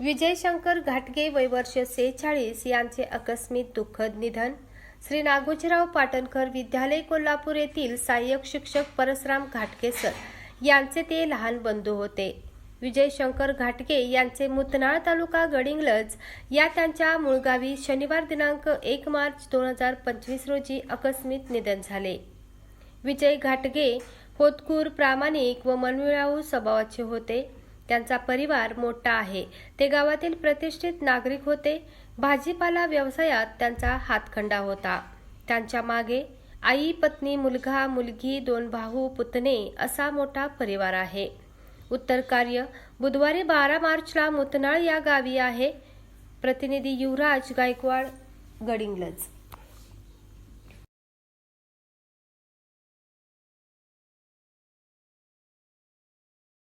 विजयशंकर घाटगे वयवर्ष सेहेचाळीस यांचे अकस्मित दुःखद निधन. श्री नागोजीराव पाटणकर विद्यालय कोल्हापूर येथील सहाय्यक शिक्षक परसराम घाटगे सर यांचे ते लहान बंधू होते. विजयशंकर घाटगे यांचे मुतनाळ तालुका गडिंगलज या त्यांच्या मूळगावी शनिवार दिनांक एक मार्च दोन हजार पंचवीस रोजी अकस्मित निधन झाले. विजय घाटगे होतकूर प्रामाणिक व मनमिळाऊ स्वभावाचे होते. त्यांचा परिवार मोठा आहे. ते गावातील प्रतिष्ठित नागरिक होते. भाजीपाला व्यवसायात त्यांचा हातखंडा होता. त्यांच्या मागे आई पत्नी मुलगा मुलगी दोन भाऊ पुतणे असा मोठा परिवार आहे. उत्तर कार्य बुधवारी बारा मार्चला मुतनाळ या गावी आहे. प्रतिनिधी युवराज गायकवाड गडिंगलज.